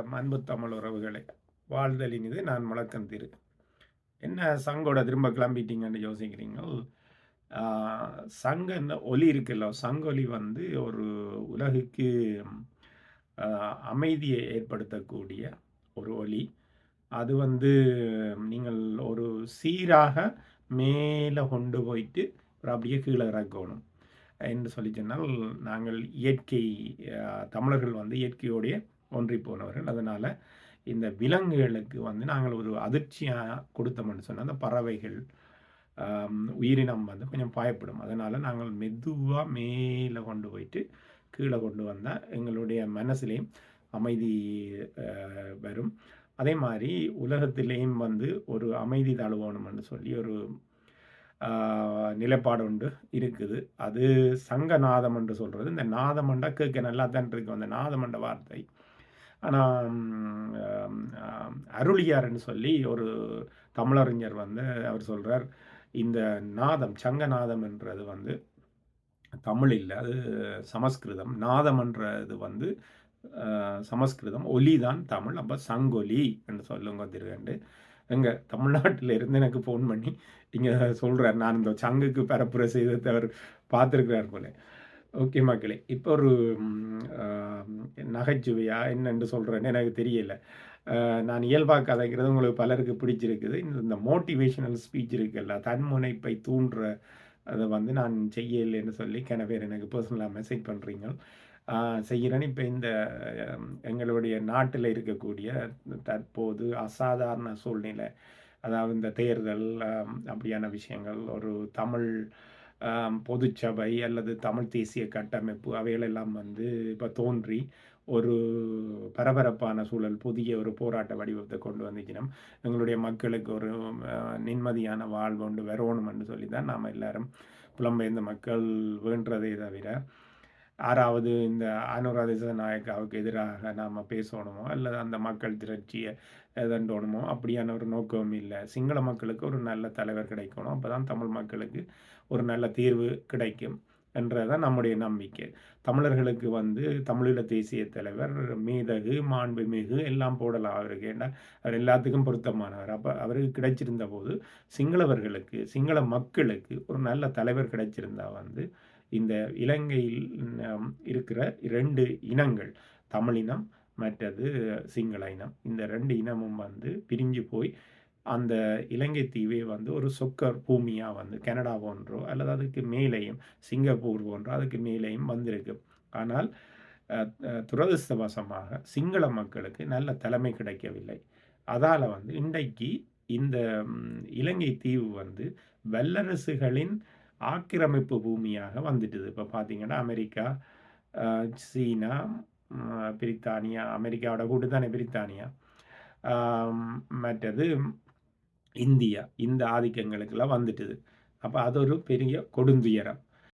அன்பு தமிழ் உறவுகளை. வாழ்தலின் இது நான் முழக்கம் திரு. என்ன சங்கோட திரும்ப கிளம்பிட்டீங்கன்னு யோசிக்கிறீங்கள் சங்க இந்த ஒலி இருக்குல்ல சங்கொலி வந்து ஒரு உலகுக்கு அமைதியை ஏற்படுத்தக்கூடிய ஒரு ஒலி. அது வந்து நீங்கள் ஒரு சீராக மேலே கொண்டு போயிட்டு அப்புறம் அப்படியே கீழே இறக்கணும் என்று சொல்லி சொன்னால் நாங்கள் இயற்கை தமிழர்கள் வந்து இயற்கையோடைய ஒன்றி போனவர்கள். அதனால் இந்த விலங்குகளுக்கு வந்து நாங்கள் ஒரு அதிர்ச்சியாக கொடுத்தோம்னு சொன்னால் அந்த பறவைகள் உயிரினம் வந்து கொஞ்சம் பயப்படும். அதனால் நாங்கள் மெதுவாக மேலே கொண்டு போயிட்டு கீழே கொண்டு வந்தால் எங்களுடைய மனசுலேயும் அமைதி வரும். அதே மாதிரி உலகத்திலேயும் வந்து ஒரு அமைதி தழுவணும்னு சொல்லி ஒரு நிலைப்பாடு உண்டு இருக்குது. அது சங்க நாதம் என்று சொல்கிறது இந்த நாதமண்டா கேட்க நல்லா தான் இருக்கும் அந்த நாதமண்ட வார்த்தை ஆனால் அருளியார்னு சொல்லி ஒரு தமிழறிஞர் வந்து அவர் சொல்கிறார் இந்த நாதம் சங்கநாதம் என்றது வந்து தமிழ் இல்லை அது சமஸ்கிருதம். நாதம்ன்றது வந்து சமஸ்கிருதம். ஒலி தான் தமிழ். அப்போ சங்கொலி என்று சொல்லுங்க திருகண்டு எங்கள் தமிழ்நாட்டில் இருந்து எனக்கு ஃபோன் பண்ணி இங்கே சொல்கிறார் நான் இந்த சங்குக்கு பரப்புரை செய்ததை அவர் பார்த்துருக்கிறார் போல. ஓகே மக்களே இப்போ ஒரு நகைச்சுவையா என்னென்று சொல்கிறேன்னு எனக்கு தெரியல. நான் இயல்பாக கதைக்கிறது உங்களுக்கு பலருக்கு பிடிச்சிருக்குது. இந்த இந்த மோட்டிவேஷனல் ஸ்பீச் இருக்குல்ல தன்முனைப்பை தூண்டுற அதை வந்து நான் செய்யலைன்னு சொல்லி கன பேர் எனக்கு பர்சனலாக மெசேஜ் பண்ணுறீங்க செய்கிறேன்னு இப்போ இந்த எங்களுடைய நாட்டில் இருக்கக்கூடிய தற்போது அசாதாரண சூழ்நிலை அதாவது இந்த தேர்தல் அப்படியான விஷயங்கள் ஒரு தமிழ் பொதுச்சபை அல்லது தமிழ் தேசிய கட்டமைப்பு அவைகளெல்லாம் வந்து இப்போ தோன்றி ஒரு பரபரப்பான சூழல் புதிய ஒரு போராட்ட வடிவத்தை கொண்டு வந்துச்சினம் எங்களுடைய மக்களுக்கு ஒரு நிம்மதியான வாழ்வு ஒன்று என்று சொல்லி தான் நாம் எல்லாரும் புலம்பெயர்ந்த மக்கள் வேண்டதே தவிர ஆறாவது இந்த அனுராதிச நாயக்காவுக்கு எதிராக நாம் பேசணுமோ அல்லது அந்த மக்கள் திரட்சியை தண்டோணுமோ அப்படியான ஒரு நோக்கமும் இல்லை. சிங்கள மக்களுக்கு ஒரு நல்ல தலைவர் கிடைக்கணும். அப்போ தான் தமிழ் மக்களுக்கு ஒரு நல்ல தீர்வு கிடைக்கும் என்றதான் நம்முடைய நம்பிக்கை. தமிழர்களுக்கு வந்து தமிழீழ தேசிய தலைவர் மீதகு மாண்புமிகு எல்லாம் போடலாம். அவருக்கு ஏன்னா அவர் எல்லாத்துக்கும் பொருத்தமானவர். அப்போ அவருக்கு கிடைச்சிருந்த போது சிங்களவர்களுக்கு சிங்கள மக்களுக்கு ஒரு நல்ல தலைவர் கிடைச்சிருந்தா வந்து இந்த இலங்கையில் இருக்கிற ரெண்டு இனங்கள் தமிழினம் மற்றது சிங்கள இனம். இந்த ரெண்டு இனமும் வந்து பிரிஞ்சு போய் அந்த இலங்கை தீவே வந்து ஒரு சொக்கர் பூமியாக வந்து கனடா போன்றோ அல்லது அதுக்கு மேலேயும் சிங்கப்பூர் போன்றோ அதுக்கு மேலேயும் வந்திருக்கு. ஆனால் துரதிருஷ்டவசமாக சிங்கள மக்களுக்கு நல்ல தலைமை கிடைக்கவில்லை. அதால் வந்து இன்றைக்கு இந்த இலங்கை தீவு வந்து வல்லரசுகளின் ஆக்கிரமிப்பு பூமியாக வந்துட்டுது. இப்போ பார்த்தீங்கன்னா அமெரிக்கா சீனா பிரித்தானியா அமெரிக்காவோட கூட்டு தானே பிரித்தானியா மற்றது இந்தியா இந்த ஆதிக்கங்களுக்கெல்லாம் வந்துட்டுது. அப்போ அது ஒரு பெரிய கொடுந்துயரம்.